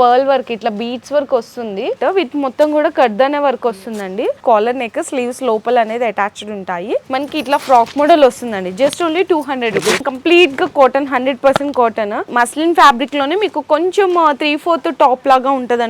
Pearl work ఇట్లా beads work వస్తుంది. With మొత్తం కూడా కర్దనే వర్క్ వస్తుందండి. కాలర్ నెక్ స్లీవ్స్ లోపల అనేది అటాచ్డ్ ఉంటాయి. మనకి ఇట్లా ఫ్రాక్ మోడల్ వస్తుందండి. Just only two hundred rupees కంప్లీట్గా cotton hundred percent cotton muslin ఫ్యాబ్రిక్లోనే మీకు కొంచెం త్రీ ఫోర్త్ టాప్ లాగా ఉంటది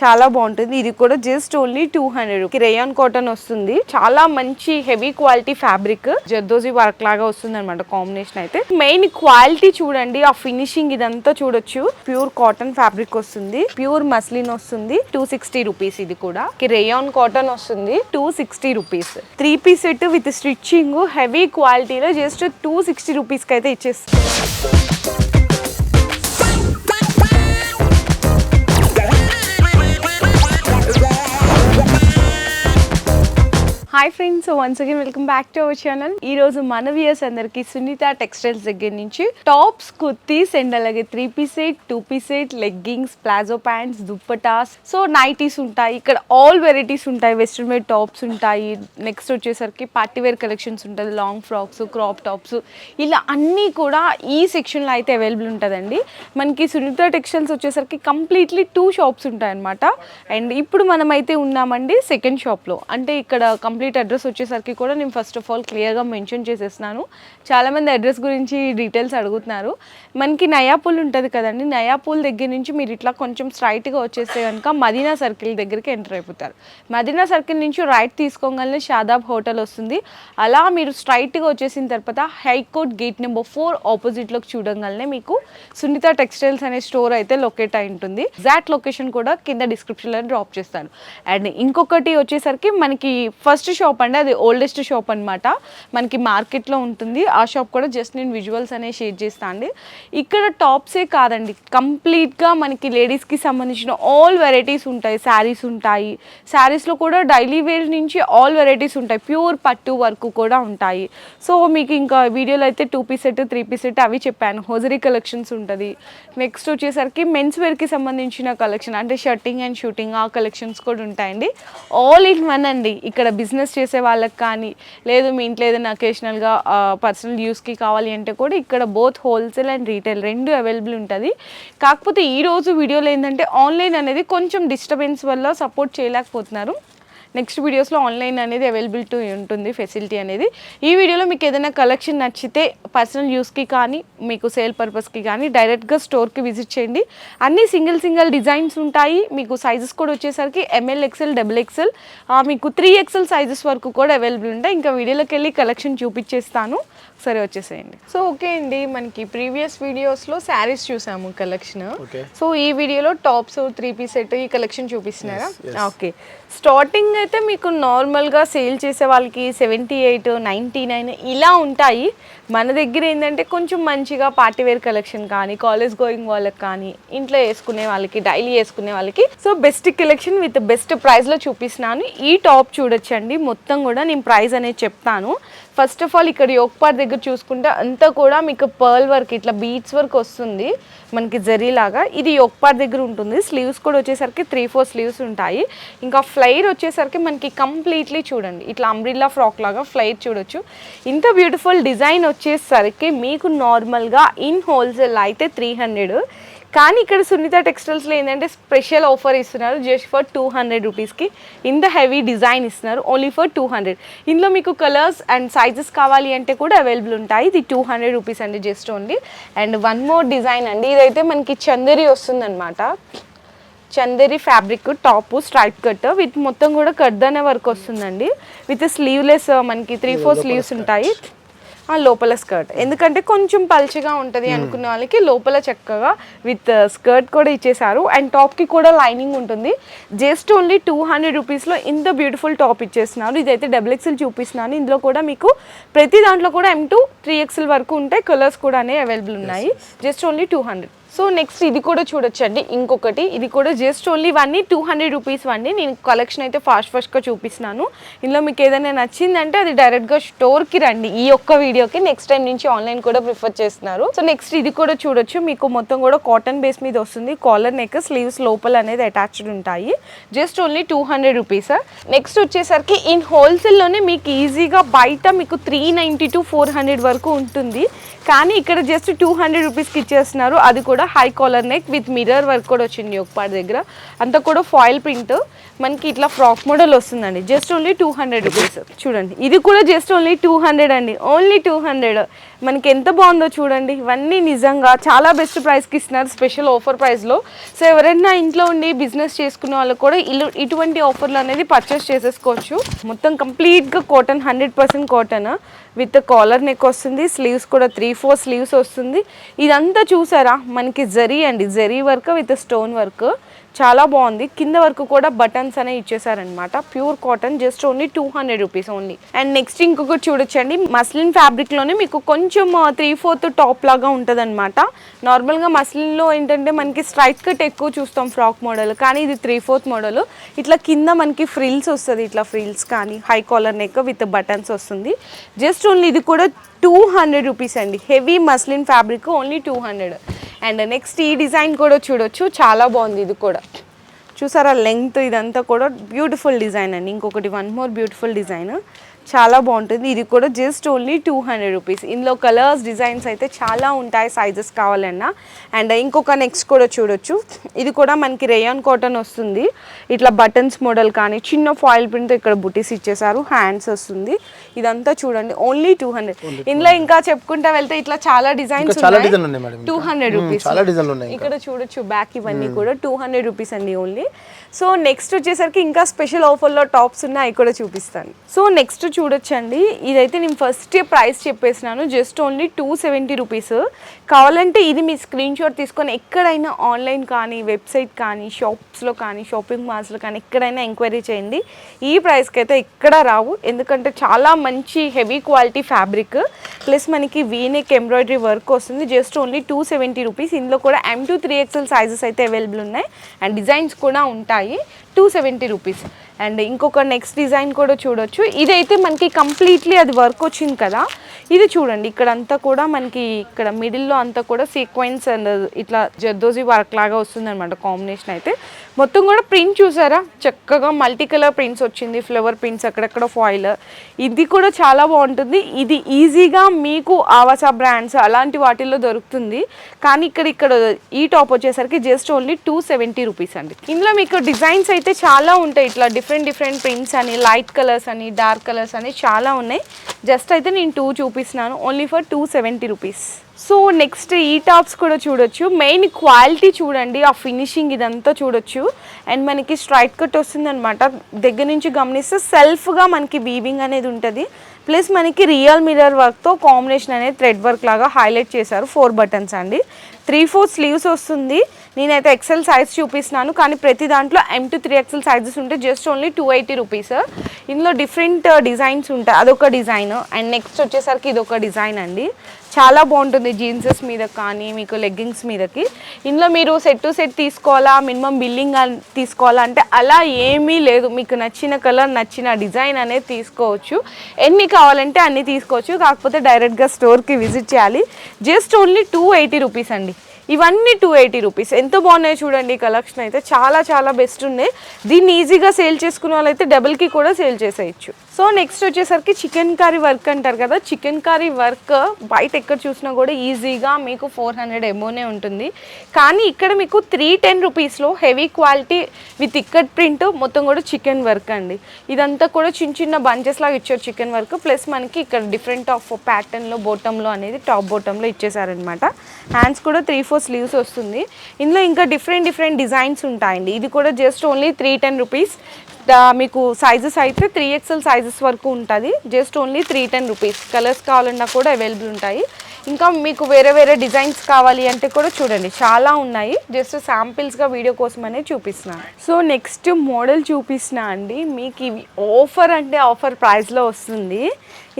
చాలా బాగుంటుంది. ఇది కూడా just only two hundred rayon cotton వస్తుంది. చాలా మంచి heavy quality fabric zardozi work లాగా వస్తుంది అనమాట కాంబినేషన్ అయితే. మెయిన్ క్వాలిటీ చూడండి. ఆ ఫినిషింగ్ ఇదంతా చూడొచ్చు. ప్యూర్ కాటన్ ఫ్యాబ్రిక్ వస్తుంది. ప్యూర్ మస్లిన్ వస్తుంది. టూ సిక్స్టీ రూపీస్ ఇది కూడా. రేయాన్ కాటన్ వస్తుంది. Two sixty rupees three piece set with stitching heavy క్వాలిటీలో జస్ట్ టూ సిక్స్టీ రూపీస్కి అయితే ఇచ్చేస్తుంది hi friends once again welcome back to our channel ఈ రోజు మన వియర్స్ అందరికి సునీత టెక్స్టైల్స్ దగ్గర నుంచి టాప్స్ కుర్తీస్ అండ్ అలాగే three piece set two piece set leggings palazzo pants dupattas. So nighties ఉంటాయి. ఇక్కడ ఆల్ వెరైటీస్ ఉంటాయి. వెస్ట్రన్ వేర్ టాప్స్ ఉంటాయి. నెక్స్ట్ వచ్చేసరికి పార్టీ వేర్ కలెక్షన్స్ ఉంటుంది. లాంగ్ ఫ్రాక్స్ క్రాప్ టాప్స్ ఇలా అన్నీ కూడా ఈ సెక్షన్లో అయితే అవైలబుల్ ఉంటుందండి. మనకి సునీత టెక్స్టైల్స్ వచ్చేసరికి కంప్లీట్లీ టూ షాప్స్ ఉంటాయి అనమాట అండ్ ఇప్పుడు మనమైతే ఉన్నామండి సెకండ్ షాప్లో అంటే ఇక్కడ కంప్లీట్ అడ్రస్ వచ్చేసరికి కూడా నేను ఫస్ట్ ఆఫ్ ఆల్ క్లియర్గా మెన్షన్ చేసేస్తున్నాను. చాలామంది అడ్రస్ గురించి డీటెయిల్స్ అడుగుతున్నారు. మనకి నయాపూల్ ఉంటుంది కదండి నయాపూల్ దగ్గర నుంచి మీరు ఇట్లా కొంచెం స్ట్రైట్గా వచ్చేస్తే కనుక మదీనా సర్కిల్ దగ్గరికి ఎంటర్ అయిపోతారు. మదీనా సర్కిల్ నుంచి రైట్ తీసుకోగలనే షాదాబ్ హోటల్ వస్తుంది. అలా మీరు స్ట్రైట్గా వచ్చేసిన తర్వాత high court gate number four ఆపోజిట్లోకి చూడంగానే మీకు సునీత టెక్స్టైల్స్ అనే స్టోర్ అయితే లొకేట్ అయి ఉంటుంది. ఎగ్జాక్ట్ లొకేషన్ కూడా కింద డిస్క్రిప్షన్లో డ్రాప్ చేస్తాను. అండ్ ఇంకొకటి వచ్చేసరికి మనకి ఫస్ట్ షాప్ అండి. అది ఓల్డెస్ట్ షాప్ అనమాట మనకి మార్కెట్లో ఉంటుంది. ఆ షాప్ కూడా జస్ట్ నేను విజువల్స్ అనేవి షేర్ చేస్తాను అండి. ఇక్కడ టాప్సే కాదండి. కంప్లీట్గా మనకి లేడీస్కి సంబంధించిన ఆల్ వెరైటీస్ ఉంటాయి. శారీస్ ఉంటాయి. శారీస్లో కూడా డైలీ వేర్ నుంచి ఆల్ వెరైటీస్ ఉంటాయి. ప్యూర్ పట్టు వర్క్ కూడా ఉంటాయి. సో మీకు ఇంకా వీడియోలో అయితే two piece set three piece set అవి చెప్పాను. హోజరీ కలెక్షన్స్ ఉంటుంది. నెక్స్ట్ వచ్చేసరికి మెన్స్ వేర్కి సంబంధించిన కలెక్షన్ అంటే షర్టింగ్ అండ్ షూటింగ్ ఆ కలెక్షన్స్ కూడా ఉంటాయండి. ఆల్ ఇన్ వన్ అండి. ఇక్కడ బిజినెస్ చేసే వాళ్ళకి కానీ లేదు మీ ఇంట్లో ఏదైనా అకేషనల్గా పర్సనల్ యూస్కి కావాలి అంటే కూడా ఇక్కడ బోత్ హోల్సేల్ అండ్ రీటైల్ రెండు అవైలబుల్ ఉంటుంది. కాకపోతే ఈరోజు వీడియోలో ఏంటంటే ఆన్లైన్ అనేది కొంచెం డిస్టర్బెన్స్ వల్ల సపోర్ట్ చేయలేకపోతున్నారు. నెక్స్ట్ వీడియోస్లో ఆన్లైన్ అనేది అవైలబిలిటీ ఉంటుంది ఫెసిలిటీ అనేది. ఈ వీడియోలో మీకు ఏదైనా కలెక్షన్ నచ్చితే పర్సనల్ యూస్కి కానీ మీకు సేల్ పర్పస్కి కానీ డైరెక్ట్గా స్టోర్కి విజిట్ చేయండి. అన్ని సింగిల్ సింగిల్ డిజైన్స్ ఉంటాయి. మీకు సైజెస్ కూడా వచ్చేసరికి M L XL double XL మీకు త్రీ ఎక్సెల్ సైజెస్ వరకు కూడా అవైలబుల్ ఉంటాయి. ఇంకా వీడియోలోకి వెళ్ళి కలెక్షన్ చూపించేస్తాను. సరే వచ్చేసేయండి. సో ఓకే అండి. మనకి ప్రీవియస్ వీడియోస్లో శారీస్ చూసాము కలెక్షన్. సో ఈ వీడియోలో టాప్స్ త్రీ పీస్ సెట్ ఈ కలెక్షన్ చూపిస్తున్నారా? ఓకే. స్టార్టింగ్ అయితే మీకు నార్మల్గా సేల్ చేసే వాళ్ళకి సెవెంటీ ఎయిట్ నైంటీ నైన్ ఇలా ఉంటాయి. మన దగ్గర ఏంటంటే కొంచెం మంచిగా పార్టీ వేర్ కలెక్షన్ కానీ కాలేజ్ గోయింగ్ వాళ్ళకి కానీ ఇంట్లో వేసుకునే వాళ్ళకి డైలీ వేసుకునే వాళ్ళకి. So best collection with best ప్రైస్లో చూపిస్తున్నాను. ఈ టాప్ చూడొచ్చండి. మొత్తం కూడా నేను ప్రైస్ అనేది చెప్తాను. ఫస్ట్ ఆఫ్ ఆల్ ఇక్కడ యోక్పార్ దగ్గర చూసుకుంటే అంతా కూడా మీకు పర్ల్ వర్క్ ఇట్లా బీట్స్ వర్క్ వస్తుంది. మనకి జరీలాగా ఇది యోక్పార్ దగ్గర ఉంటుంది. స్లీవ్స్ కూడా వచ్చేసరికి త్రీ ఫోర్ స్లీవ్స్ ఉంటాయి. ఇంకా ఫ్లైర్ వచ్చేసరికి మనకి కంప్లీట్లీ చూడండి. ఇట్లా అంబ్రిల్లా ఫ్రాక్ లాగా ఫ్లైర్ చూడొచ్చు. ఇంత బ్యూటిఫుల్ డిజైన్ వచ్చి వచ్చేసరికి మీకు నార్మల్గా ఇన్ హోల్సేల్ అయితే త్రీ హండ్రెడ్. కానీ ఇక్కడ సునీత టెక్స్టైల్స్లో ఏంటంటే స్పెషల్ ఆఫర్ ఇస్తున్నారు. జస్ట్ ఫర్ టూ హండ్రెడ్ రూపీస్కి. ఇంత హెవీ డిజైన్ ఇస్తున్నారు. Only for two hundred. ఇందులో మీకు కలర్స్ అండ్ సైజెస్ కావాలి అంటే కూడా అవైలబుల్ ఉంటాయి. ఇది టూ హండ్రెడ్ రూపీస్ అండి just only. And one more design అండి. ఇదైతే మనకి చందరి వస్తుందన్నమాట. Chanderi fabric top straight cut with మొత్తం కూడా కర్దనే వర్క్ వస్తుందండి. విత్ స్లీవ్లెస్ మనకి త్రీ ఫోర్ స్లీవ్స్ ఉంటాయి. ఆ లోపల స్కర్ట్. ఎందుకంటే కొంచెం పల్చగా ఉంటుంది అనుకున్న వాళ్ళకి లోపల చక్కగా విత్ స్కర్ట్ కూడా ఇచ్చేసారు అండ్ టాప్కి కూడా లైనింగ్ ఉంటుంది. జస్ట్ ఓన్లీ టూ హండ్రెడ్ రూపీస్లో ఇంత బ్యూటిఫుల్ టాప్ ఇచ్చేస్తున్నారు. ఇదైతే డబుల్ ఎక్స్ఎల్ చూపిస్తున్నాను. ఇందులో కూడా మీకు ప్రతి దాంట్లో కూడా ఎం టూ త్రీ ఎక్స్ఎల్ వరకు ఉంటాయి కలర్స్ కూడా అవైలబుల్ ఉన్నాయి. Just only two hundred. So next ఇది కూడా చూడొచ్చండి. ఇంకొకటి ఇది కూడా జస్ట్ ఓన్లీ ఇవన్నీ టూ హండ్రెడ్ రూపీస్ అండి నేను కలెక్షన్ అయితే ఫాస్ట్ ఫాస్ట్గా చూపిస్తున్నాను. ఇందులో మీకు ఏదైనా నచ్చిందంటే అది డైరెక్ట్గా స్టోర్కి రండి. ఈ ఒక్క వీడియోకి నెక్స్ట్ టైం నుంచి ఆన్లైన్ కూడా ప్రిఫర్ చేస్తున్నారు. సో నెక్స్ట్ ఇది కూడా చూడొచ్చు. మీకు మొత్తం కూడా కాటన్ బేస్ మీద వస్తుంది. కాలర్ నెక్ స్లీవ్స్ లోపల అనేది అటాచ్డ్ ఉంటాయి. Just only two hundred rupees next వచ్చేసరికి ఇన్ హోల్సేల్లోనే మీకు ఈజీగా బయట మీకు three ninety to four hundred వరకు ఉంటుంది. కానీ ఇక్కడ జస్ట్ టూ హండ్రెడ్ రూపీస్కి ఇచ్చేస్తున్నారు. అది కూడా high collar neck with mirror work కూడా వచ్చింది ఒక పాటి దగ్గర. అంతా కూడా ఫాయిల్ ప్రింట్ మనకి ఇట్లా ఫ్రాక్ మోడల్ వస్తుందండి. Just only two hundred rupees చూడండి. ఇది కూడా జస్ట్ ఓన్లీ టూ హండ్రెడ్ అండి. ఓన్లీ టూ హండ్రెడ్ మనకి ఎంత బాగుందో చూడండి. ఇవన్నీ నిజంగా చాలా బెస్ట్ ప్రైస్కి ఇస్తున్నారు. స్పెషల్ ఆఫర్ ప్రైస్లో సో ఎవరైనా ఇంట్లో ఉండి బిజినెస్ చేసుకునే వాళ్ళు కూడా ఇల్లు ఇటువంటి ఆఫర్లు అనేది పర్చేస్ చేసేసుకోవచ్చు. మొత్తం కంప్లీట్గా cotton hundred percent cotton with collar neck వస్తుంది. స్లీవ్స్ కూడా త్రీ ఫోర్ స్లీవ్స్ వస్తుంది. ఇదంతా చూసారా? మనకి జరీ అండి. Zari work with stone work చాలా బాగుంది. కింద వరకు కూడా బటన్స్ అనే ఇచ్చేసారనమాట pure cotton just only two hundred rupees only and next ఇంకొకటి చూడొచ్చండి. మస్లిన్ ఫ్యాబ్రిక్లోనే మీకు కొంచెం త్రీ ఫోర్త్ టాప్ లాగా ఉంటుంది అనమాట నార్మల్గా మస్లిన్లో ఏంటంటే మనకి స్ట్రైట్ కట్ ఎక్కువ చూస్తాం ఫ్రాక్ మోడల్ కానీ ఇది త్రీ ఫోర్త్ మోడల్ ఇట్లా కింద మనకి ఫ్రిల్స్ వస్తుంది ఇట్లా ఫ్రిల్స్ కానీ high collar neck with buttons వస్తుంది. జస్ట్ ఓన్లీ ఇది కూడా టూ హండ్రెడ్ రూపీస్ అండి. Heavy muslin fabric only two hundred and next ఈ డిజైన్ కూడా చూడొచ్చు. చాలా బాగుంది ఇది కూడా. చూసారా లెంగ్త్ ఇదంతా కూడా? బ్యూటిఫుల్ డిజైన్ అండి. ఇంకొకటి వన్ మోర్ బ్యూటిఫుల్ డిజైన్ చాలా బాగుంటుంది. ఇది కూడా just only two hundred rupees ఇందులో కలర్స్ డిజైన్స్ అయితే చాలా ఉంటాయి సైజెస్ కావాలన్నా. అండ్ ఇంకొక నెక్స్ట్ కూడా చూడొచ్చు. ఇది కూడా మనకి రేయాన్ కాటన్ వస్తుంది. ఇట్లా బటన్స్ మోడల్ కానీ చిన్న ఫాయిల్ ప్రింట్ ఇక్కడ బుటీస్ ఇచ్చేసారు హ్యాండ్స్ వస్తుంది. ఇదంతా చూడండి. ఓన్లీ టూ హండ్రెడ్ ఇందులో ఇంకా చెప్పుకుంటా వెళ్తే ఇట్లా చాలా డిజైన్స్ టూ హండ్రెడ్ రూపీస్ ఇక్కడ చూడొచ్చు బ్యాక్ ఇవన్నీ కూడా. టూ హండ్రెడ్ రూపీస్ అండి ఓన్లీ సో నెక్స్ట్ వచ్చేసరికి ఇంకా స్పెషల్ ఆఫర్లో టాప్స్ ఉన్నాయి. అవి కూడా చూపిస్తాను. సో నెక్స్ట్ చూడొచ్చండి. ఇదైతే నేను first price చెప్పేసినాను. Just only two seventy rupees కావాలంటే ఇది మీ స్క్రీన్ షాట్ తీసుకొని ఎక్కడైనా ఆన్లైన్ కానీ వెబ్సైట్ కానీ షాప్స్లో కానీ షాపింగ్ మాల్స్లో కానీ ఎక్కడైనా ఎంక్వైరీ చేయండి. ఈ ప్రైస్కి అయితే ఎక్కడ రావు. ఎందుకంటే చాలా మంచి హెవీ క్వాలిటీ ఫ్యాబ్రిక్ ప్లస్ మనకి వీనెక్ ఎంబ్రాయిడరీ వర్క్ వస్తుంది. Just only two seventy rupees ఇందులో కూడా M two three XL sizes అయితే అవైలబుల్ ఉన్నాయి. అండ్ డిజైన్స్ కూడా ఉంటాయి. టూ సెవెంటీ రూపీస్ అండ్ ఇంకొక నెక్స్ట్ డిజైన్ కూడా చూడొచ్చు. ఇదైతే మనకి కంప్లీట్లీ అది వర్క్ వచ్చింది కదా. ఇది చూడండి ఇక్కడ అంతా కూడా మనకి ఇక్కడ మిడిల్లో అంతా కూడా సీక్వెన్స్ అండ్ ఇట్లా జర్దోజీ వర్క్ లాగా వస్తుంది అనమాట కాంబినేషన్ అయితే. మొత్తం కూడా ప్రింట్ చూసారా? చక్కగా మల్టీ కలర్ ప్రింట్స్ వచ్చింది ఫ్లవర్ ప్రింట్స్ అక్కడక్కడ ఫాయిల్. ఇది కూడా చాలా బాగుంటుంది. ఇది ఈజీగా మీకు ఆవాసా బ్రాండ్స్ అలాంటి వాటిల్లో దొరుకుతుంది. కానీ ఇక్కడ ఇక్కడ ఈ టాప్ వచ్చేసరికి just only two seventy rupees అండి. ఇందులో మీకు డిజైన్స్ అయితే చాలా ఉంటాయి. ఇట్లా డిఫరెంట్ డిఫరెంట్ ప్రింట్స్ అని లైట్ కలర్స్ అని డార్క్ కలర్స్ అని చాలా ఉన్నాయి. జస్ట్ అయితే నేను టూ చూపిస్తున్నాను only for two seventy rupees so next ఈ టాప్స్ కూడా చూడొచ్చు. మెయిన్ క్వాలిటీ చూడండి ఆ ఫినిషింగ్ ఇదంతా చూడొచ్చు. అండ్ మనకి స్ట్రైట్ కట్ వస్తుందన్నమాట. దగ్గర నుంచి గమనిస్తే సెల్ఫ్గా మనకి వీవింగ్ అనేది ఉంటుంది. ప్లస్ మనకి రియల్ మిర్రర్ వర్క్తో కాంబినేషన్ అనేది థ్రెడ్ వర్క్ లాగా హైలైట్ చేశారు ఫోర్ బటన్స్ అండి. త్రీ ఫోర్ స్లీవ్స్ వస్తుంది. నేనైతే ఎక్సెల్ సైజ్ చూపిస్తున్నాను. కానీ ప్రతి దాంట్లో M to three XL sizes ఉంటే just only two eighty rupees ఇందులో డిఫరెంట్ డిజైన్స్ uh, ఉంటాయి. అదొక డిజైన్ అండ్ నెక్స్ట్ వచ్చేసరికి ఇదొక డిజైన్ అండి. చాలా బాగుంటుంది జీన్సెస్ మీద కానీ మీకు లెగ్గింగ్స్ మీదకి. ఇందులో మీరు సెట్ టు సెట్ తీసుకోవాలా మినిమం బిల్లింగ్ తీసుకోవాలా అంటే అలా ఏమీ లేదు. మీకు నచ్చిన కలర్ నచ్చిన డిజైన్ అనేది తీసుకోవచ్చు. ఎన్ని కావాలంటే అన్ని తీసుకోవచ్చు. కాకపోతే డైరెక్ట్గా స్టోర్కి విజిట్ చేయాలి. Just only two eighty rupees అండి. ఇవన్నీ టూ ఎయిటీ రూపీస్ ఎంత బాగున్నాయి చూడండి కలెక్షన్ అయితే. చాలా చాలా బెస్ట్ ఉన్నాయి. దీన్ని ఈజీగా సేల్ చేసుకున్న వాళ్ళైతే డబుల్కి కూడా సేల్ చేసేయచ్చు. సో నెక్స్ట్ వచ్చేసరికి చికెన్ కర్రీ వర్క్ అంటారు కదా. చికెన్ కర్రీ వర్క్ బయట ఎక్కడ చూసినా కూడా ఈజీగా మీకు ఫోర్ హండ్రెడ్ ఎమోనే ఉంటుంది. కానీ ఇక్కడ మీకు త్రీ టెన్ రూపీస్లో హెవీ క్వాలిటీ విత్ ఇక్కడ్ ప్రింట్ మొత్తం కూడా చికెన్ వర్క్ అండి. ఇదంతా కూడా చిన్న చిన్న బంచెస్ లాగా ఇచ్చారు చికెన్ వర్క్ ప్లస్ మనకి ఇక్కడ డిఫరెంట్ ఆఫ్ ప్యాటర్న్లో బోటంలో అనేది టాప్ బోటంలో ఇచ్చేసారనమాట హ్యాండ్స్ కూడా త్రీ ఫోర్ స్లీవ్స్ వస్తుంది. ఇందులో ఇంకా డిఫరెంట్ డిఫరెంట్ డిజైన్స్ ఉంటాయండి. ఇది కూడా just only three ten rupees మీకు సైజెస్ అయితే త్రీ ఎక్స్ఎల్ సైజెస్ వరకు ఉంటుంది. Just only three ten rupees colours కావాలన్నా కూడా అవైలబుల్ ఉంటాయి. ఇంకా మీకు వేరే వేరే డిజైన్స్ కావాలి అంటే కూడా చూడండి. చాలా ఉన్నాయి. జస్ట్ శాంపిల్స్గా వీడియో కోసం అనేది చూపిస్తున్నాను సో నెక్స్ట్ మోడల్ చూపిస్తున్నా అండి. మీకు ఇవి ఆఫర్ అంటే ఆఫర్ ప్రైస్లో వస్తుంది.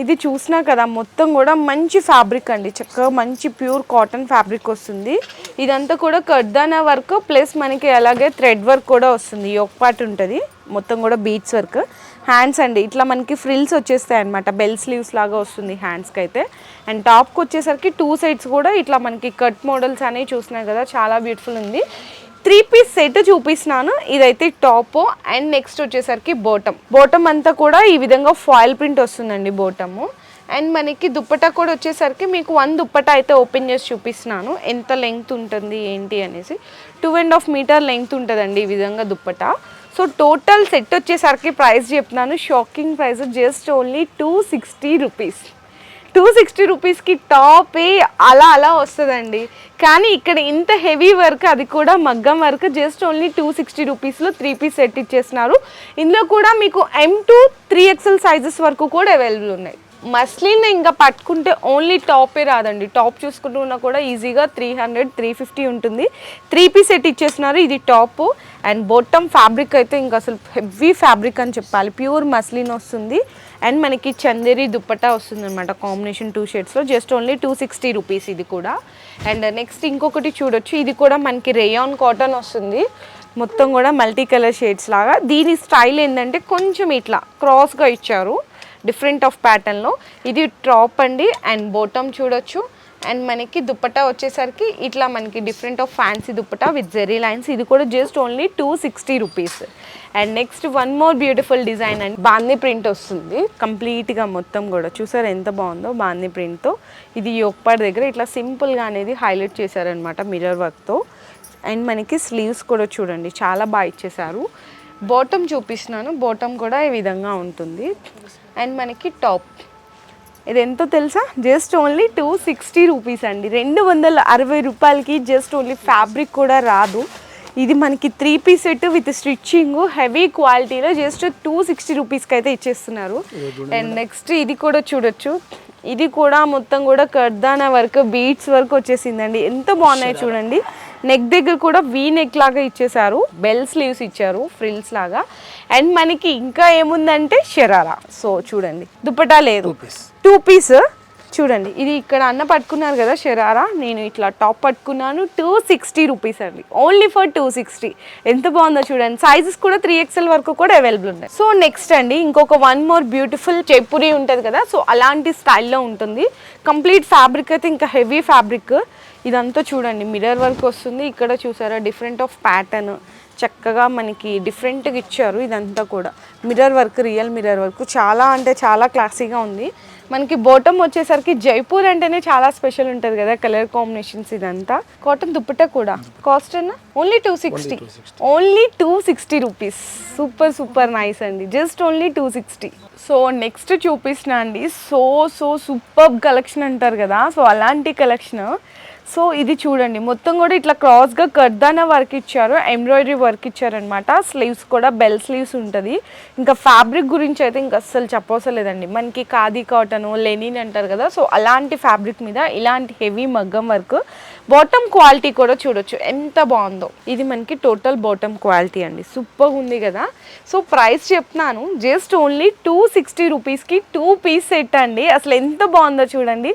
ఇది చూసినా కదా మొత్తం కూడా మంచి ఫ్యాబ్రిక్ అండి. చక్కగా మంచి ప్యూర్ కాటన్ ఫ్యాబ్రిక్ వస్తుంది. ఇదంతా కూడా కర్దానా వర్క్ ప్లస్ మనకి అలాగే థ్రెడ్ వర్క్ కూడా వస్తుంది. ఒక పార్ట్ ఉంటుంది. మొత్తం కూడా బీట్స్ వర్క్ హ్యాండ్స్ అండి. ఇట్లా మనకి ఫ్రిల్స్ వచ్చేస్తాయి అనమాట బెల్ స్లీవ్స్ లాగా వస్తుంది హ్యాండ్స్కి అయితే అండ్ టాప్కి వచ్చేసరికి టూ సైడ్స్ కూడా ఇట్లా మనకి కట్ మోడల్స్ అనేవి చూసినాయి కదా. చాలా బ్యూటిఫుల్ ఉంది. త్రీ పీస్ సెట్ చూపిస్తున్నాను. ఇదైతే టాప్ అండ్ నెక్స్ట్ వచ్చేసరికి బోటమ్ బోటమ్ అంతా కూడా ఈ విధంగా ఫాయిల్ ప్రింట్ వస్తుందండి బోటము అండ్ మనకి దుప్పటా కూడా వచ్చేసరికి మీకు వన్ దుప్పటా అయితే ఓపెన్ చేసి చూపిస్తున్నాను. ఎంత లెంగ్త్ ఉంటుంది ఏంటి అనేసి. Two and half metre length ఉంటుందండి ఈ విధంగా దుప్పటా. సో టోటల్ సెట్ వచ్చేసరికి ప్రైస్ చెప్తున్నాను. Shocking price just only two sixty rupees two sixty రూపీస్కి టాప్ అలా అలా వస్తుందండి. కానీ ఇక్కడ ఇంత హెవీ వర్క్ అది కూడా మగ్గం work just only two sixty రూపీస్లో త్రీ పీస్ సెట్ ఇచ్చేస్తున్నారు. ఇందులో కూడా మీకు M two three XL sizes వరకు కూడా అవైలబుల్ ఉన్నాయి. మస్లిన్ ఇంకా పట్టుకుంటే ఓన్లీ టాపే రాదండి. టాప్ చూసుకుంటున్నా కూడా ఈజీగా త్రీ హండ్రెడ్ త్రీ ఫిఫ్టీ ఉంటుంది. త్రీ పీస్ సెట్ ఇచ్చేస్తున్నారు. ఇది టాప్ అండ్ బొట్టం ఫ్యాబ్రిక్ అయితే ఇంకా అసలు హెవీ ఫ్యాబ్రిక్ అని చెప్పాలి. ప్యూర్ మస్లిన్ వస్తుంది. అండ్ మనకి చందేరి దుప్పటా వస్తుంది అనమాట combination two షేడ్స్లో just only two sixty rupees ఇది కూడా. అండ్ నెక్స్ట్ ఇంకొకటి చూడొచ్చు. ఇది కూడా మనకి రేయాన్ కాటన్ వస్తుంది. మొత్తం కూడా మల్టీ కలర్ షేడ్స్ లాగా. దీని స్టైల్ ఏంటంటే కొంచెం ఇట్లా క్రాస్గా ఇచ్చారు. డిఫరెంట్ ఆఫ్ ప్యాటర్న్లో ఇది టాప్ అండి అండ్ బోటమ్ చూడొచ్చు. అండ్ మనకి దుప్పటా వచ్చేసరికి ఇట్లా మనకి different of fancy dupatta with zari lines ఇది కూడా just only two sixty rupees and next one more beautiful design and. బాందీ print వస్తుంది. కంప్లీట్గా మొత్తం కూడా. చూసారు ఎంత బాగుందో బాందీ ప్రింట్తో ఇది యొప్పాడి దగ్గర ఇట్లా సింపుల్గా అనేది హైలైట్ చేశారనమాట మిర్రర్ వర్క్తో అండ్ మనకి స్లీవ్స్ కూడా చూడండి. చాలా బాగా ఇచ్చేసారు బాటమ్ చూపిస్తున్నాను. బాటమ్ కూడా ఈ విధంగా ఉంటుంది. అండ్ మనకి టాప్. ఇది ఎంతో తెలుసా? Just only two sixty rupees అండి. రెండు వందల అరవై రూపాయలకి జస్ట్ ఓన్లీ ఫ్యాబ్రిక్ కూడా రాదు. ఇది మనకి three piece set with stitching heavy క్వాలిటీలో జస్ట్ టూ సిక్స్టీ రూపీస్కి అయితే ఇచ్చేస్తున్నారు. అండ్ నెక్స్ట్ ఇది కూడా చూడొచ్చు. ఇది కూడా మొత్తం కూడా కర్దానా వర్క్ బీట్స్ వర్క్ వచ్చేసిందండి. ఎంత బాగున్నాయి చూడండి. నెక్ దగ్గర కూడా వీ నెక్ లాగా ఇచ్చేసారు బెల్ స్లీవ్స్ ఇచ్చారు ఫ్రిల్స్ లాగా. అండ్ మనకి ఇంకా ఏముందంటే షరారా సో చూడండి. దుపట్టా లేదు. టూ పీస్ చూడండి ఇది ఇక్కడ అన్న పట్టుకున్నారు కదా షరారా నేను ఇట్లా టాప్ పట్టుకున్నాను టూ సిక్స్టీ రూపీస్ అండి. ఓన్లీ ఫర్ టూ సిక్స్టీ ఎంత బాగుందో చూడండి. సైజెస్ కూడా త్రీ ఎక్స్ఎల్ వరకు కూడా అవైలబుల్ ఉన్నాయి. సో నెక్స్ట్ అండి ఇంకొక వన్ మోర్ బ్యూటిఫుల్ చెప్పురి ఉంటుంది కదా సో అలాంటి స్టైల్లో ఉంటుంది. కంప్లీట్ ఫ్యాబ్రిక్ అయితే ఇంకా హెవీ ఫ్యాబ్రిక్ ఇదంతా చూడండి మిర్రర్ వర్క్ వస్తుంది. ఇక్కడ చూసారా డిఫరెంట్ ఆఫ్ ప్యాటర్న్ చక్కగా మనకి డిఫరెంట్గా ఇచ్చారు ఇదంతా కూడా. Mirror work real mirror work చాలా అంటే చాలా క్లాసీగా ఉంది. మనకి బోటం వచ్చేసరికి జైపూర్ అంటేనే చాలా స్పెషల్ ఉంటుంది కదా కలర్ కాంబినేషన్స్ ఇదంతా. కాటన్ దుప్పట కూడా. కాస్ట్ అన్న? Only two sixty only two sixty rupees super super nice అండి. Just only two sixty so next చూపిస్తున్నా అండి. సో సో సూపర్ కలెక్షన్ అంటారు కదా. సో అలాంటి కలెక్షన్ సో ఇది చూడండి మొత్తం కూడా ఇట్లా క్రాస్గా కర్దానా వర్క్ ఇచ్చారు ఎంబ్రాయిడరీ వర్క్ ఇచ్చారనమాట స్లీవ్స్ కూడా బెల్ స్లీవ్స్ ఉంటుంది. ఇంకా ఫ్యాబ్రిక్ గురించి అయితే ఇంకా అస్సలు చెప్పవసలేదండి మనకి ఖాదీ కాటన్ లెనిన్ అంటారు కదా సో అలాంటి ఫ్యాబ్రిక్ మీద ఇలాంటి హెవీ మగ్గం వర్క్. బాటమ్ క్వాలిటీ కూడా చూడొచ్చు ఎంత బాగుందో. ఇది మనకి టోటల్ బాటమ్ క్వాలిటీ అండి సూపర్గా ఉంది కదా. సో ప్రైస్ చెప్తున్నాను జస్ట్ ఓన్లీ టూ సిక్స్టీ రూపీస్కి టూ పీస్ సెట్ అండి. అసలు ఎంత బాగుందో చూడండి.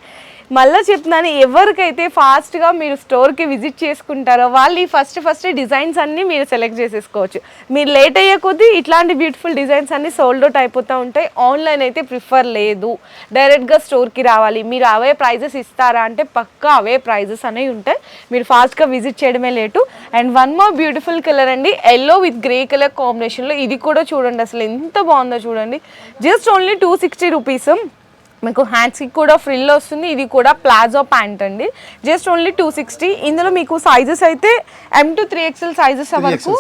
మళ్ళీ చెప్తున్నాను ఎవరికైతే ఫాస్ట్గా మీరు స్టోర్కి విజిట్ చేసుకుంటారో వాళ్ళు ఈ ఫస్ట్ ఫస్ట్ డిజైన్స్ అన్నీ మీరు సెలెక్ట్ చేసేసుకోవచ్చు. మీరు లేట్ అయ్యే కొద్దీ ఇట్లాంటి బ్యూటిఫుల్ డిజైన్స్ అన్నీ సోల్డ్ అవుట్ అయిపోతూ ఉంటాయి. ఆన్లైన్ అయితే ప్రిఫర్ లేదు. డైరెక్ట్గా స్టోర్కి రావాలి. మీరు అవే ప్రైజెస్ ఇస్తారా అంటే పక్కా అవే ప్రైజెస్ అనేవి ఉంటాయి. మీరు ఫాస్ట్గా విజిట్ చేయడమే late. And one more beautiful colour అండి ఎల్లో విత్ గ్రే కలర్ కాంబినేషన్లో. ఇది కూడా చూడండి అసలు ఎంత బాగుందో చూడండి. Just only two sixty rupees. మీకు హ్యాండ్స్కి కూడా ఫ్రిల్ వస్తుంది. ఇది కూడా ప్లాజో ప్యాంట్ అండి. జస్ట్ ఓన్లీ టూ సిక్స్టీ ఇందులో మీకు సైజెస్ అయితే M to three XL sizes వరకు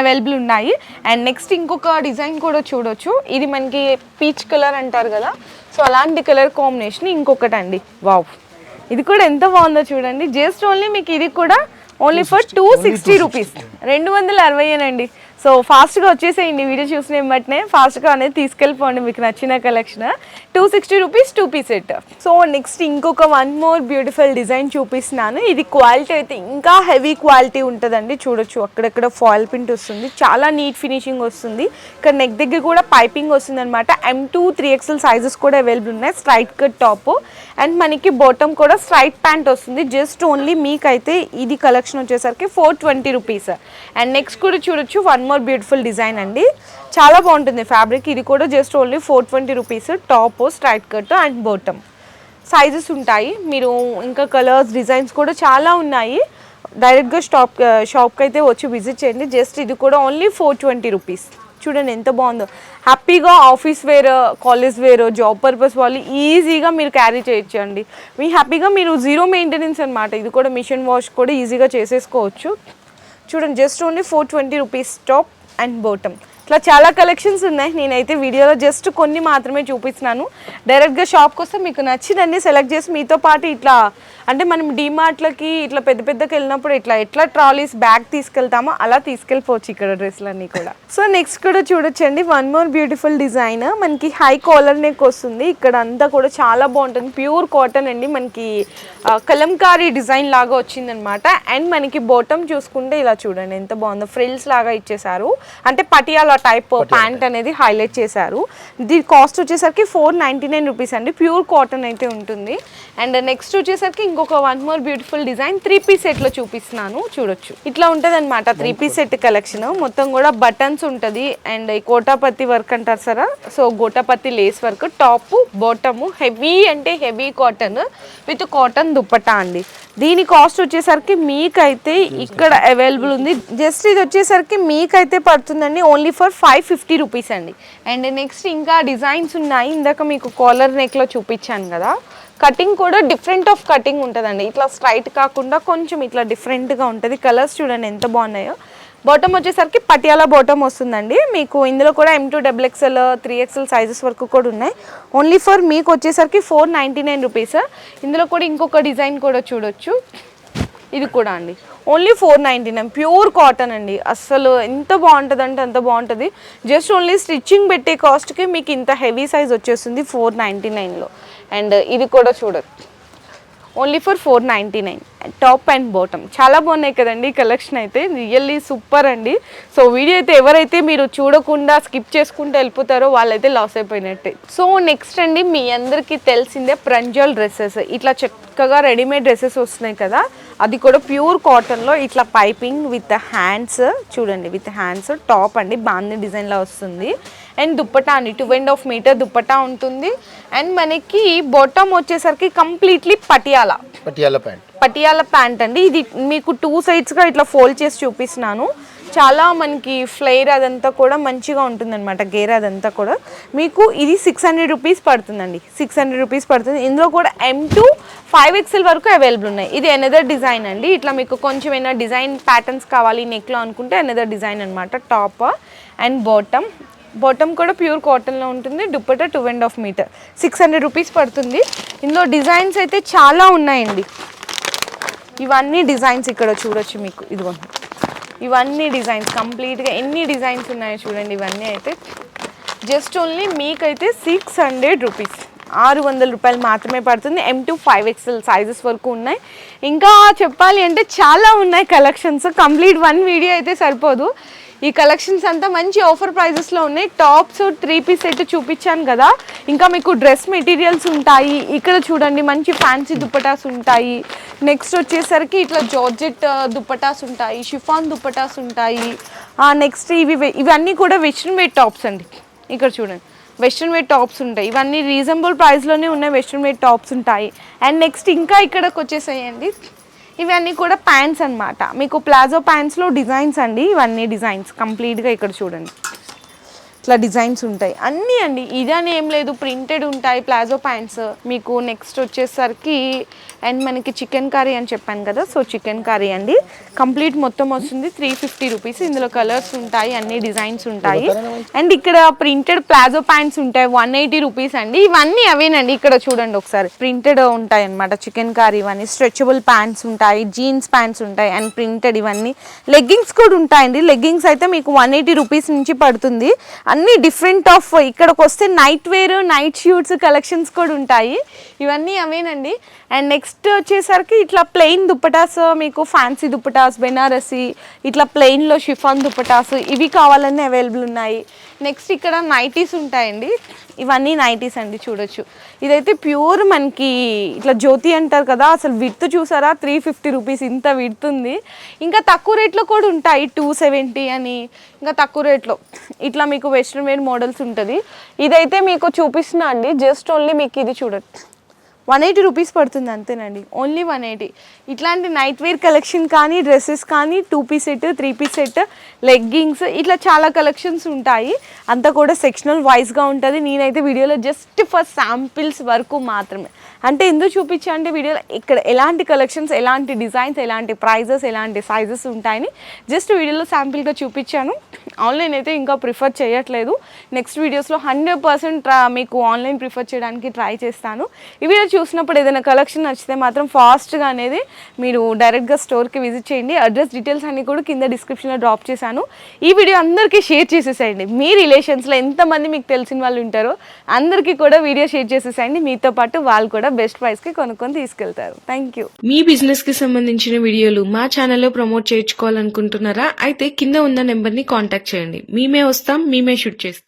అవైలబుల్ ఉన్నాయి. అండ్ నెక్స్ట్ ఇంకొక డిజైన్ కూడా చూడొచ్చు. ఇది మనకి పీచ్ కలర్ అంటారు కదా. సో అలాంటి కలర్ కాంబినేషన్ ఇంకొకటి అండి వావ్ ఇది కూడా ఎంత బాగుందో చూడండి. జస్ట్ ఓన్లీ మీకు ఇది కూడా only for two sixty rupees రెండు వందల అరవైనండి సో ఫాస్ట్గా వచ్చేసేయండి వీడియో చూసిన వెంటనే ఫాస్ట్గా అనేది తీసుకెళ్ళిపోండి మీకు నచ్చిన collection two sixty rupees two piece set so next ఇంకొక వన్ మోర్ బ్యూటిఫుల్ డిజైన్ చూపిస్తున్నాను. ఇది క్వాలిటీ అయితే ఇంకా హెవీ క్వాలిటీ ఉంటుందండి. చూడొచ్చు అక్కడక్కడ ఫాయిల్ ప్రింట్ వస్తుంది. చాలా నీట్ ఫినిషింగ్ వస్తుంది. ఇక్కడ నెక్ దగ్గర కూడా పైపింగ్ వస్తుంది అనమాట M to three XL sizes కూడా అవైలబుల్ ఉన్నాయి. స్ట్రైట్ కట్ టాప్ అండ్ మనకి బాటమ్ కూడా స్ట్రైట్ ప్యాంట్ వస్తుంది. జస్ట్ ఓన్లీ మీకైతే ఇది కలెక్షన్ వచ్చేసరికి four twenty rupees and next కూడా చూడొచ్చు వన్ మోర్ బ్యూటిఫుల్ డిజైన్ అండి. చాలా బాగుంటుంది ఫ్యాబ్రిక్. ఇది కూడా just only four twenty rupees. Top straight cut and bottom. Sizes ఉంటాయి. మీరు ఇంకా కలర్స్ డిజైన్స్ కూడా చాలా ఉన్నాయి. డైరెక్ట్గా షాప్ షాప్కి అయితే వచ్చి విజిట్ చేయండి. జస్ట్ ఇది కూడా ఓన్లీ ఫోర్ ట్వంటీ రూపీస్. చూడండి ఎంత బాగుందో. హ్యాపీగా office wear college wear job purpose వాళ్ళు ఈజీగా మీరు క్యారీ చేయొచ్చు అండి మీ హ్యాపీగా మీరు జీరో మెయింటెనెన్స్ అనమాట ఇది కూడా మిషన్ వాష్ కూడా ఈజీగా చేసేసుకోవచ్చు. చూడండి just only four twenty rupees top and bottom ఇట్లా చాలా కలెక్షన్స్ ఉన్నాయి. నేనైతే వీడియోలో జస్ట్ కొన్ని మాత్రమే చూపిస్తున్నాను. డైరెక్ట్గా షాప్కి వస్తే మీకు నచ్చినన్ని సెలెక్ట్ చేసి మీతో పాటు ఇట్లా అంటే మనం డీమార్ట్లకి ఇట్లా పెద్ద పెద్దకి వెళ్ళినప్పుడు ఇట్లా ఎట్లా ట్రాలీస్ బ్యాగ్ తీసుకెళ్తామో అలా తీసుకెళ్ళిపోవచ్చు ఇక్కడ డ్రెస్లన్నీ కూడా. సో నెక్స్ట్ కూడా చూడొచ్చండి వన్ మోర్ బ్యూటిఫుల్ డిజైన్. మనకి హై కాలర్ నెక్ వస్తుంది ఇక్కడ అంతా కూడా చాలా బాగుంటుంది. ప్యూర్ కాటన్ అండి మనకి కలంకారీ డిజైన్ లాగా వచ్చిందనమాట. అండ్ మనకి బాటమ్ చూసుకుంటే ఇలా చూడండి ఎంత బాగుందో. ఫ్రిల్స్ లాగా ఇచ్చేసారు అంటే పటియాలా టైప్ ప్యాంట్ అనేది హైలైట్ చేశారు. దీని కాస్ట్ వచ్చేసరికి ఫోర్ నైంటీ నైన్ రూపీస్ అండి. ప్యూర్ కాటన్ అయితే ఉంటుంది. అండ్ నెక్స్ట్ వచ్చేసరికి ఇంకొక one more beautiful design three piece సెట్లో చూపిస్తున్నాను. చూడొచ్చు. ఇట్లా ఉంటది అనమాట త్రీ పీస్ సెట్ కలెక్షన్ మొత్తం కూడా బటన్స్ ఉంటది. అండ్ ఈ కోటాపత్తి వర్క్ అంటారు సరా? So gota patti lace work top bottom heavy అంటే heavy cotton with cotton dupatta అండి. దీని కాస్ట్ వచ్చేసరికి మీకైతే ఇక్కడ అవైలబుల్ ఉంది. జస్ట్ ఇది వచ్చేసరికి మీకైతే పడుతుందండి only for five fifty rupees అండి. అండ్ నెక్స్ట్ ఇంకా డిజైన్స్ ఉన్నాయి. ఇందాక మీకు కాలర్ నెక్లో చూపించాను కదా. కటింగ్ కూడా డిఫరెంట్ ఆఫ్ కటింగ్ ఉంటుందండి. ఇట్లా స్ట్రైట్ కాకుండా కొంచెం ఇట్లా డిఫరెంట్గా ఉంటుంది. కలర్స్ చూడండి ఎంత బాగున్నాయో. బాటమ్ వచ్చేసరికి పటియాలా బాటమ్ వస్తుందండి. మీకు ఇందులో కూడా M to double XL three XL sizes వరకు కూడా ఉన్నాయి. ఓన్లీ ఫర్ మీకు వచ్చేసరికి ఫోర్ నైంటీ నైన్ రూపీస్ ఇందులో కూడా ఇంకొక డిజైన్ కూడా చూడొచ్చు. ఇది కూడా అండి. Only four ninety nine pure cotton అండి. అస్సలు ఎంత బాగుంటుంది అంటే అంత బాగుంటుంది. జస్ట్ ఓన్లీ స్టిచ్చింగ్ పెట్టే కాస్ట్కి మీకు ఇంత హెవీ సైజ్ వచ్చేస్తుంది ఫోర్ నైంటీ నైన్లో. అండ్ ఇది కూడా చూడచ్చు. Only for four ninety nine top and bottom. చాలా బాగున్నాయి కదండి కలెక్షన్ అయితే. రియల్లీ సూపర్ అండి. సో వీడియో అయితే ఎవరైతే మీరు చూడకుండా స్కిప్ చేసుకుంటూ వెళ్ళిపోతారో వాళ్ళైతే లాస్ అయిపోయినట్టే. సో నెక్స్ట్ అండి మీ అందరికీ తెలిసిందే ప్రంజల్ డ్రెస్సెస్. ఇట్లా చక్కగా రెడీమేడ్ డ్రెస్సెస్ వస్తున్నాయి కదా. అది కూడా ప్యూర్ కాటన్లో ఇట్లా పైపింగ్ విత్ హ్యాండ్స్ చూడండి విత్ హ్యాండ్స్ టాప్ అండి బాంది డిజైన్లో వస్తుంది. అండ్ దుప్పటా అండి two and half metre dupatta ఉంటుంది. అండ్ మనకి బాటమ్ వచ్చేసరికి completely Patiala. Patiala pant. Patiala pant అండి. ఇది మీకు టూ సైడ్స్గా ఇట్లా ఫోల్డ్ చేసి చూపిస్తున్నాను. చాలా మనకి ఫ్లేర్ అదంతా కూడా మంచిగా ఉంటుందన్నమాట గేర్ అదంతా కూడా. మీకు ఇది సిక్స్ హండ్రెడ్ రూపీస్ పడుతుందండి. సిక్స్ హండ్రెడ్ రూపీస్ పడుతుంది. ఇందులో కూడా ఎం టు ఫైవ్ ఎక్స్ఎల్ వరకు అవైలబుల్ ఉన్నాయి. ఇది ఎనదర్ డిజైన్ అండి. ఇట్లా మీకు కొంచెం ఏమైనా డిజైన్ ప్యాటర్న్స్ కావాలి నెక్లో అనుకుంటే ఎనదర్ డిజైన్ అనమాట టాప్ అండ్ బాటమ్ బాటమ్ కూడా ప్యూర్ కాటన్లో ఉంటుంది. Dupatta two and half metre six hundred rupees పడుతుంది. ఇందులో డిజైన్స్ అయితే చాలా ఉన్నాయండి. ఇవన్నీ డిజైన్స్ ఇక్కడ చూడొచ్చు మీకు. ఇదిగో ఇవన్నీ డిజైన్స్ కంప్లీట్గా ఎన్ని డిజైన్స్ ఉన్నాయో చూడండి ఇవన్నీ అయితే. జస్ట్ ఓన్లీ మీకైతే సిక్స్ హండ్రెడ్ రూపీస్. ఆరు వందల రూపాయలు మాత్రమే పడుతుంది. M to five XL sizes వరకు ఉన్నాయి. ఇంకా చెప్పాలి అంటే చాలా ఉన్నాయి కలెక్షన్స్ కంప్లీట్ వన్ వీడియో అయితే సరిపోదు. ఈ కలెక్షన్స్ అంతా మంచి ఆఫర్ ప్రైజెస్లో ఉన్నాయి. టాప్స్ త్రీ పీస్ సెట్ చూపించాను కదా. ఇంకా మీకు డ్రెస్ మెటీరియల్స్ ఉంటాయి. ఇక్కడ చూడండి మంచి ఫ్యాన్సీ దుప్పటాస్ ఉంటాయి. నెక్స్ట్ వచ్చేసరికి ఇట్లా జార్జెట్ uh, దుప్పటాస్ ఉంటాయి షిఫాన్ దుప్పటాస్ ఉంటాయి. నెక్స్ట్ ఇవి ఇవన్నీ కూడా వెస్ట్రన్ వేర్ టాప్స్ అండి. ఇక్కడ చూడండి వెస్ట్రన్ వేర్ టాప్స్ ఉంటాయి. ఇవన్నీ రీజనబుల్ ప్రైస్లోనే ఉన్నాయి వెస్ట్రన్ వేర్ టాప్స్ ఉంటాయి. అండ్ నెక్స్ట్ ఇంకా ఇక్కడికి వచ్చేసాయండి ఇవన్నీ కూడా ప్యాంట్స్ అన్నమాట. మీకు ప్లాజో ప్యాంట్స్లో డిజైన్స్ అండి. ఇవన్నీ డిజైన్స్ కంప్లీట్గా ఇక్కడ చూడండి. ఇట్లా డిజైన్స్ ఉంటాయి. అన్నీ అండి. ఇదని ఏం లేదు. ప్రింటెడ్ ఉంటాయి ప్లాజో ప్యాంట్స్. మీకు నెక్స్ట్ వచ్చేసరికి అండ్ మనకి చికెన్ కర్రీ అని చెప్పాను కదా. సో చికెన్ కర్రీ అండి. కంప్లీట్ మొత్తం వస్తుంది. Three fifty rupees. ఇందులో కలర్స్ ఉంటాయి. అన్ని డిజైన్స్ ఉంటాయి. అండ్ ఇక్కడ ప్రింటెడ్ ప్లాజో ప్యాంట్స్ ఉంటాయి. వన్ ఎయిటీ రూపీస్ అండి. ఇవన్నీ అవేనండి. ఇక్కడ చూడండి ఒకసారి. ప్రింటెడ్ ఉంటాయి అనమాట చికెన్ కర్రీ ఇవన్నీ. స్ట్రెచబుల్ ప్యాంట్స్ ఉంటాయి. జీన్స్ ప్యాంట్స్ ఉంటాయి. అండ్ ప్రింటెడ్ ఇవన్నీ. లెగ్గింగ్స్ కూడా ఉంటాయండి. లెగ్గింగ్స్ అయితే మీకు వన్ ఎయిటీ రూపీస్ నుంచి పడుతుంది. అన్ని డిఫరెంట్ ఆఫ్ ఇక్కడికి వస్తే night wear night suits collections కూడా ఉంటాయి. ఇవన్నీ అవేనండి. అండ్ నెక్స్ట్ వచ్చేసరికి ఇట్లా ప్లెయిన్ దుప్పటాస్ మీకు ఫ్యాన్సీ దుప్పటాస్ బెనారసి ఇట్లా ప్లెయిన్లో షిఫాన్ దుప్పటాస్ ఇవి కావాలన్నీ అవైలబుల్ ఉన్నాయి. నెక్స్ట్ ఇక్కడ నైటీస్ ఉంటాయండి. ఇవన్నీ నైటీస్ అండి చూడొచ్చు. ఇదైతే ప్యూర్ మనకి ఇట్లా జ్యోతి అంటారు కదా అసలు విడ్త్ చూసారా? త్రీ ఫిఫ్టీ రూపీస్ ఇంత విడుతుంది ఇంకా తక్కువ రేట్లో కూడా ఉంటాయి టూ సెవెంటీ అని. ఇంకా తక్కువ రేట్లో ఇట్లా మీకు వెస్ట్రన్ వేర్ మోడల్స్ ఉంటుంది. ఇదైతే మీకు చూపిస్తున్నా అండి జస్ట్ ఓన్లీ మీకు ఇది చూడొచ్చు వన్ ఎయిటీ రూపీస్ పడుతుంది అంతేనండి. Only one eighty. ఇట్లాంటి నైట్ వేర్ కలెక్షన్ కానీ డ్రెస్సెస్ కానీ two piece set three piece set leggings ఇట్లా చాలా కలెక్షన్స్ ఉంటాయి. అంతా కూడా సెక్షనల్ వైజ్గా ఉంటుంది. నేనైతే వీడియోలో జస్ట్ ఫర్ శాంపిల్స్ వరకు మాత్రమే. అంటే ఎందుకు చూపించా అంటే వీడియోలో ఇక్కడ ఎలాంటి కలెక్షన్స్ ఎలాంటి డిజైన్స్ ఎలాంటి ప్రైజెస్ ఎలాంటి సైజెస్ ఉంటాయని జస్ట్ వీడియోలో శాంపిల్గా చూపించాను. ఆన్లైన్ అయితే ఇంకా ప్రిఫర్ చేయట్లేదు. నెక్స్ట్ వీడియోస్లో హండ్రెడ్ పర్సెంట్ మీకు ఆన్లైన్ ప్రిఫర్ చేయడానికి ట్రై చేస్తాను. ఈ వీడియో చూసినప్పుడు ఏదైనా కలెక్షన్ నచ్చితే మాత్రం ఫాస్ట్గా అనేది మీరు డైరెక్ట్గా స్టోర్కి విజిట్ చేయండి. అడ్రస్ డీటెయిల్స్ అన్ని కూడా కింద డిస్క్రిప్షన్లో డ్రాప్ చేశాను. ఈ వీడియో అందరికీ షేర్ చేసేసేయండి. మీ రిలేషన్స్లో ఎంతమంది మీకు తెలిసిన వాళ్ళు ఉంటారో అందరికీ కూడా వీడియో షేర్ చేసేసేయండి. మీతో పాటు వాళ్ళు కూడా బెస్ట్ ప్రైస్కి కొనుక్కొని తీసుకెళ్తారు. థ్యాంక్ యూ మీ బిజినెస్కి సంబంధించిన వీడియోలు మా ఛానల్లో ప్రమోట్ చేయించుకోవాలనుకుంటున్నారా? అయితే కింద ఉన్న నెంబర్ని కాంటాక్ట్ చేయండి. మేమే వస్తాం మేమే షూట్ చేస్తాం.